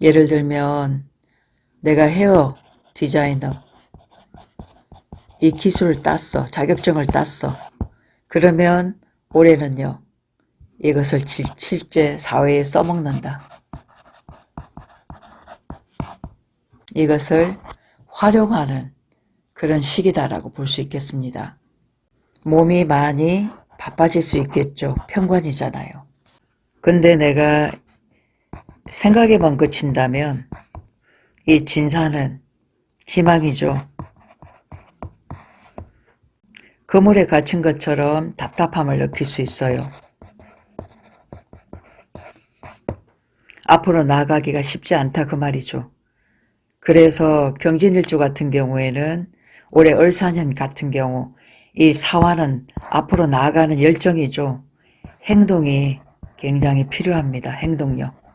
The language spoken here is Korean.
예를 들면 내가 헤어 디자이너 이 기술을 땄어. 자격증을 땄어. 그러면 올해는요. 이것을 실- 실제 사회에 써먹는다. 이것을 활용하는 그런 시기다라고 볼 수 있겠습니다. 몸이 많이 바빠질 수 있겠죠. 평관이잖아요. 근데 내가 생각에만 그친다면 이 진사는 지망이죠. 그물에 갇힌 것처럼 답답함을 느낄 수 있어요. 앞으로 나아가기가 쉽지 않다 그 말이죠. 그래서 경진일주 같은 경우에는 올해 을사년 같은 경우 이 사화는 앞으로 나아가는 열정이죠. 행동이 굉장히 필요합니다. 행동력.